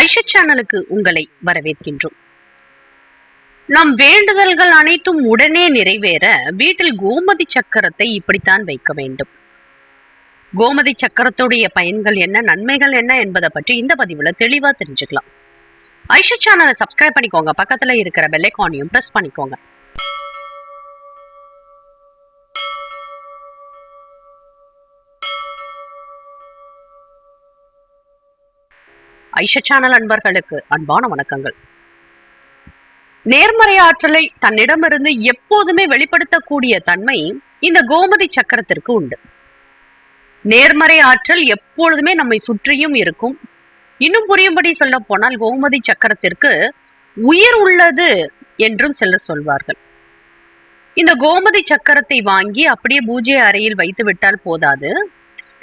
ஐஷா சேனலுக்கு உங்களை வரவேற்கின்றோம். நம் வேண்டுதல்கள் அனைத்தும் உடனே நிறைவேற வீட்டில் கோமதி சக்கரத்தை இப்படித்தான் வைக்க வேண்டும். கோமதி சக்கரத்துடைய பயன்கள் என்ன நன்மைகள் என்ன என்பதை பற்றி இந்த பதிவுல தெளிவா தெரிஞ்சுக்கலாம். ஐஷா சேனலை சப்ஸ்கிரைப் பண்ணிக்கோங்க. பக்கத்துல இருக்கிற பெல்லைக்கானையும் பிரஸ் பண்ணிக்கோங்க. ஐஷா சேனல் அன்பர்களுக்கு அன்பான வணக்கங்கள். நேர்மறை ஆற்றலை தன்னிடமிருந்து எப்போதுமே வெளிப்படுத்தக்கூடிய தன்மை இந்த கோமதி சக்கரத்திற்கு உண்டு. நேர்மறை ஆற்றல் எப்பொழுதுமே நம்மை சுற்றியும் இருக்கும். இன்னும் புரியும்படி சொல்ல போனால் கோமதி சக்கரத்திற்கு உயிர் உள்ளது என்றும் சிலர் சொல்வார்கள். இந்த கோமதி சக்கரத்தை வாங்கி அப்படியே பூஜை அறையில் வைத்து விட்டால் போதாது.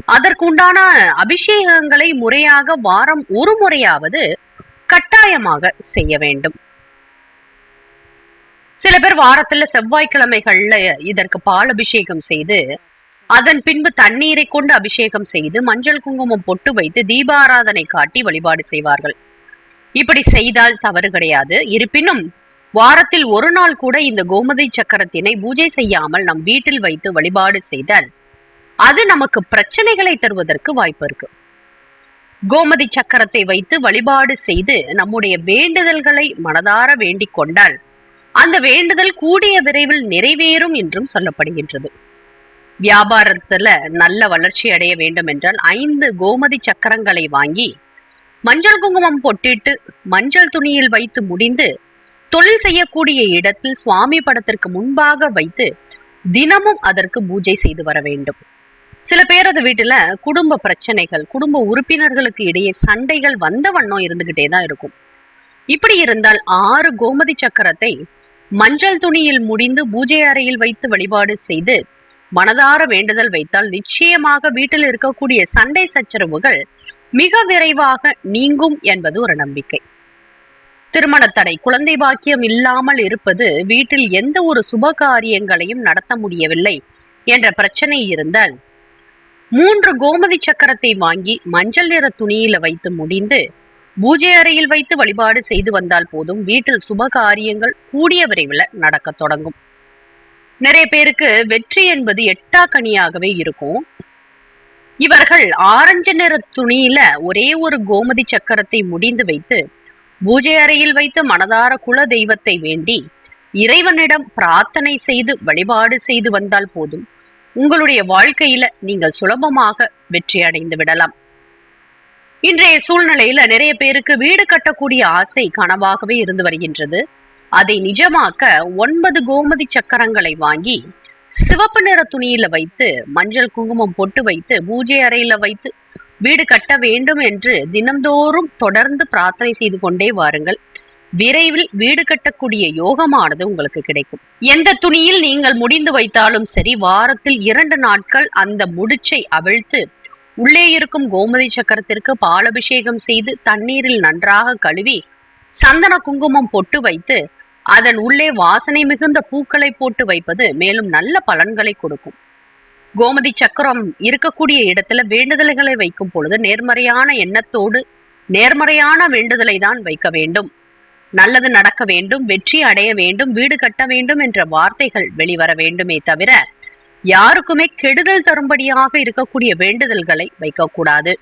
அதற்குண்டான அபிஷேகங்களை முறையாக வாரம் ஒரு முறையாவது கட்டாயமாக செய்ய வேண்டும். சில பேர் வாரத்துல செவ்வாய்க்கிழமைகள்ல இதற்கு பால் அபிஷேகம் செய்து அதன் பின்பு தண்ணீரை கொண்டு அபிஷேகம் செய்து மஞ்சள் குங்குமம் பொட்டு வைத்து தீபாராதனை காட்டி வழிபாடு செய்வார்கள். இப்படி செய்தால் தவறு கிடையாது. இருப்பினும் வாரத்தில் ஒரு நாள் கூட இந்த கோமதி சக்கரத்தினை பூஜை செய்யாமல் நம் வீட்டில் வைத்து வழிபாடு செய்தால் அது நமக்கு பிரச்சனைகளை தருவதற்கு வாய்ப்பு இருக்கு. கோமதி சக்கரத்தை வைத்து வழிபாடு செய்து நம்முடைய வேண்டுதல்களை மனதார வேண்டிக் கொண்டால் அந்த வேண்டுதல் கூடிய விரைவில் நிறைவேறும் என்றும் சொல்லப்படுகின்றது. வியாபாரத்துல நல்ல வளர்ச்சி அடைய வேண்டும் என்றால் ஐந்து கோமதி சக்கரங்களை வாங்கி மஞ்சள் குங்குமம் பொட்டிட்டு மஞ்சள் துணியில் வைத்து முடிந்து தொழில் செய்யக்கூடிய இடத்தில் சுவாமி படத்திற்கு முன்பாக வைத்து தினமும் அதற்கு பூஜை செய்து வர வேண்டும். சில பேரது வீட்டுல குடும்ப பிரச்சனைகள் குடும்ப உறுப்பினர்களுக்கு இடையே சண்டைகள் வந்த வண்ணம் இருந்துகிட்டே தான் இருக்கும். இப்படி இருந்தால் ஆறு கோமதி சக்கரத்தை மஞ்சள் துணியில் முடிந்து பூஜை அறையில் வைத்து வழிபாடு செய்து மனதார வேண்டுதல் வைத்தால் நிச்சயமாக வீட்டில் இருக்கக்கூடிய சண்டை சச்சரவுகள் மிக விரைவாக நீங்கும் என்பது ஒரு நம்பிக்கை. திருமண தடை குழந்தை பாக்கியம் இல்லாமல் இருப்பது வீட்டில் எந்த ஒரு சுப காரியங்களையும் நடத்த முடியவில்லை என்ற பிரச்சனை இருந்தால் மூன்று கோமதி சக்கரத்தை வாங்கி மஞ்சள் நிற துணியில வைத்து முடிந்து பூஜை அறையில் வைத்து வழிபாடு செய்து வந்தால் போதும். வீட்டில் சுப காரியங்கள் கூடிய விரைவில் நடக்க தொடங்கும். நிறைய பேருக்கு வெற்றி என்பது எட்டா கனியாகவே இருக்கும். இவர்கள் ஆரஞ்சு நிற துணியில ஒரே ஒரு கோமதி சக்கரத்தை முடிந்து வைத்து பூஜை அறையில் வைத்து மனதார குல தெய்வத்தை வேண்டி இறைவனிடம் பிரார்த்தனை செய்து வழிபாடு செய்து வந்தால் போதும். உங்களுடைய வாழ்க்கையில நீங்கள் சுலபமாக வெற்றி அடைந்து விடலாம். இன்றைய சூழ்நிலையில நிறைய பேருக்கு வீடு கட்டக்கூடிய ஆசை கனவாகவே இருந்து வருகின்றது. அதை நிஜமாக்க ஒன்பது கோமதி சக்கரங்களை வாங்கி சிவப்பு நிற துணியில வைத்து மஞ்சள் குங்குமம் பொட்டு வைத்து பூஜை அறையில வைத்து வீடு கட்ட வேண்டும் என்று தினந்தோறும் தொடர்ந்து பிரார்த்தனை செய்து கொண்டே வாருங்கள். விரைவில் வீடு கட்டக்கூடிய யோகமானது உங்களுக்கு கிடைக்கும். எந்த துணியில் நீங்கள் முடிந்து வைத்தாலும் சரி வாரத்தில் இரண்டு நாட்கள் அந்த முடிச்சை அவிழ்த்து உள்ளே இருக்கும் கோமதி சக்கரத்திற்கு பாலபிஷேகம் செய்து தண்ணீரில் நன்றாக கழுவி சந்தன குங்குமம் பொட்டு வைத்து அதன் உள்ளே வாசனை மிகுந்த பூக்களை போட்டு வைப்பது மேலும் நல்ல பலன்களை கொடுக்கும். கோமதி சக்கரம் இருக்கக்கூடிய இடத்துல வேண்டுதல்களை வைக்கும் பொழுது நேர்மறையான எண்ணத்தோடு நேர்மறையான வேண்டுதலை தான் வைக்க வேண்டும். நல்லது நடக்க வேண்டும் வெற்றி அடைய வேண்டும் வீடு கட்ட வேண்டும் என்ற வார்த்தைகள் வெளிவர வேண்டுமே தவிர யாருக்குமே கெடுதல் தரும்படியாக இருக்கக்கூடிய வேண்டுதல்களை வைக்கக்கூடாது.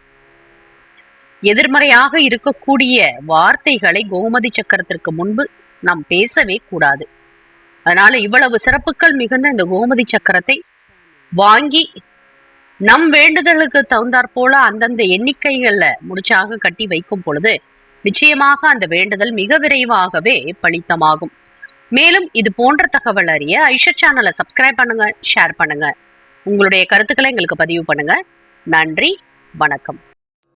எதிர்மறையாக இருக்கக்கூடிய வார்த்தைகளை கோமதி சக்கரத்திற்கு முன்பு நாம் பேசவே கூடாது. அதனால இவ்வளவு சிறப்புகள் மிகுந்த இந்த கோமதி சக்கரத்தை வாங்கி நம் வேண்டுதலுக்கு தகுந்தாற் போல அந்தந்த எண்ணிக்கைகள்ல முடிச்சாக கட்டி வைக்கும் பொழுது நிச்சயமாக அந்த வேண்டுதல் மிக விரைவாகவே பலித்தமாகும் மேலும் இது போன்ற தகவல் அறிய ஐஷா சேனலை சப்ஸ்கிரைப் பண்ணுங்க ஷேர் பண்ணுங்க. உங்களுடைய கருத்துக்களை எங்களுக்கு பதிவு பண்ணுங்க. நன்றி வணக்கம்.